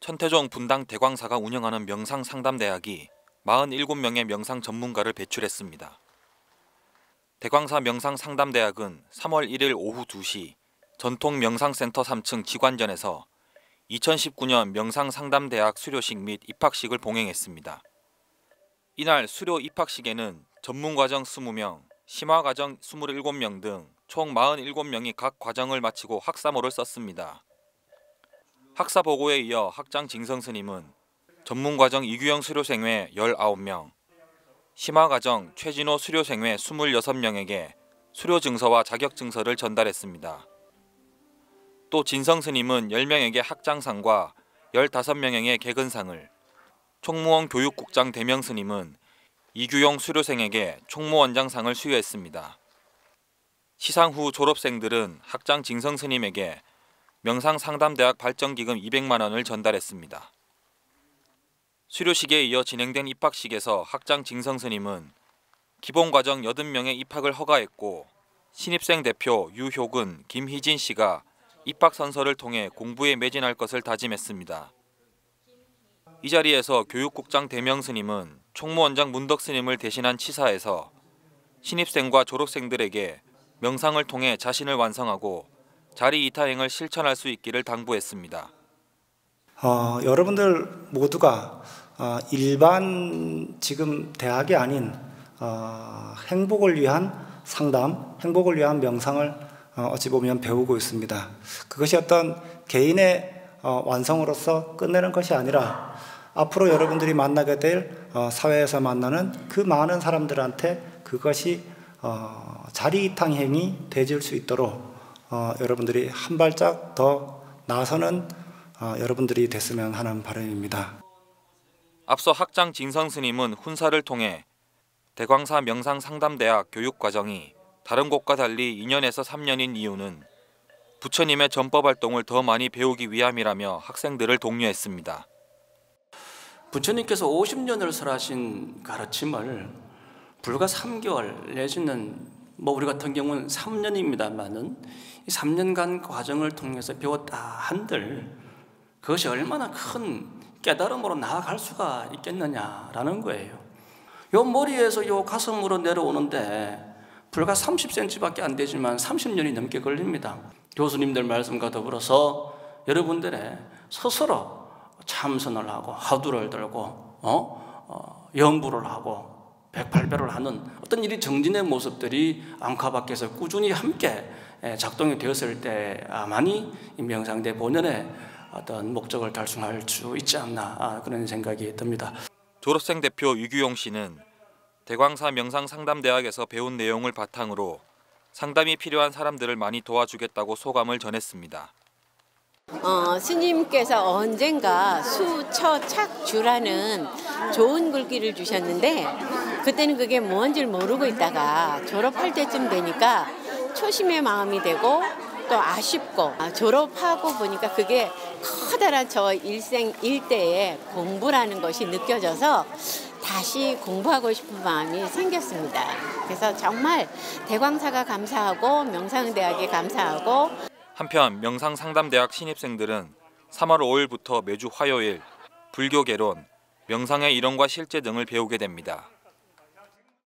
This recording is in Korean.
천태종 분당 대광사가 운영하는 명상 상담대학이 47명의 명상 전문가를 배출했습니다. 대광사 명상 상담대학은 3월 1일 오후 2시 전통 명상센터 3층 지관전에서 2019년 명상 상담대학 수료식 및 입학식을 봉행했습니다. 이날 수료 입학식에는 전문과정 20명, 심화과정 27명 등 총 47명이 각 과정을 마치고 학사모를 썼습니다. 학사 보고에 이어 학장 징성 스님은 전문과정 이규영 수료생 외 19명, 심화과정 최진호 수료생 외 26명에게 수료 증서와 자격 증서를 전달했습니다. 또 진성 스님은 10명에게 학장상과 15명에게 개근상을, 총무원 교육국장 대명 스님은 이규용 수료생에게 총무원장상을 수여했습니다. 시상 후 졸업생들은 학장 징성 스님에게 명상상담대학 발전기금 200만 원을 전달했습니다. 수료식에 이어 진행된 입학식에서 학장 징성 스님은 기본과정 80명의 입학을 허가했고 신입생 대표 유효근, 김희진 씨가 입학 선서를 통해 공부에 매진할 것을 다짐했습니다. 이 자리에서 교육국장 대명 스님은 총무원장 문덕 스님을 대신한 치사에서 신입생과 졸업생들에게 명상을 통해 자신을 완성하고 자리 이타행을 실천할 수 있기를 당부했습니다. 어, 여러분들 모두가 어, 일반 지금 대학이 아닌 어, 행복을 위한 상담, 행복을 위한 명상을 어, 어찌 보면 배우고 있습니다. 그것이 어떤 개인의 어, 완성으로서 끝내는 것이 아니라 앞으로 여러분들이 만나게 될 어, 사회에서 만나는 그 많은 사람들한테 그것이 어, 자리이탕행이 되질 수 있도록 어, 여러분들이 한 발짝 더 나서는 어, 여러분들이 됐으면 하는 바람입니다. 앞서 학장 진성 스님은 훈사를 통해 대광사 명상상담대학 교육과정이 다른 곳과 달리 2년에서 3년인 이유는 부처님의 전법 활동을 더 많이 배우기 위함이라며 학생들을 독려했습니다. 부처님께서 50년을 설하신 가르침을 불과 3개월 내지는 뭐 우리 같은 경우는 3년입니다만은 이 3년간 과정을 통해서 배웠다 한들 그것이 얼마나 큰 깨달음으로 나아갈 수가 있겠느냐라는 거예요. 요 머리에서 요 가슴으로 내려오는데 불과 30cm밖에 안 되지만 30년이 넘게 걸립니다. 교수님들 말씀과 더불어서 여러분들의 스스로 참선을 하고 화두를 들고 어? 어, 연구를 하고 백팔배를 하는 어떤 일이 정진의 모습들이 앙카 밖에서 꾸준히 함께 작동이 되었을 때만이 명상대 본연의 어떤 목적을 달성할 수 있지 않나 그런 생각이 듭니다. 졸업생 대표 유규용 씨는 대광사 명상상담대학에서 배운 내용을 바탕으로 상담이 필요한 사람들을 많이 도와주겠다고 소감을 전했습니다. 어, 스님께서 언젠가 수처착주라는 좋은 글귀를 주셨는데 그때는 그게 뭔지를 모르고 있다가 졸업할 때쯤 되니까 초심의 마음이 되고 또 아쉽고 졸업하고 보니까 그게 커다란 저 일생 일대의 공부라는 것이 느껴져서 다시 공부하고 싶은 마음이 생겼습니다. 그래서 정말 대광사가 감사하고 명상대학이 감사하고 한편 명상상담대학 신입생들은 3월 5일부터 매주 화요일 불교 개론, 명상의 이론과 실제 등을 배우게 됩니다.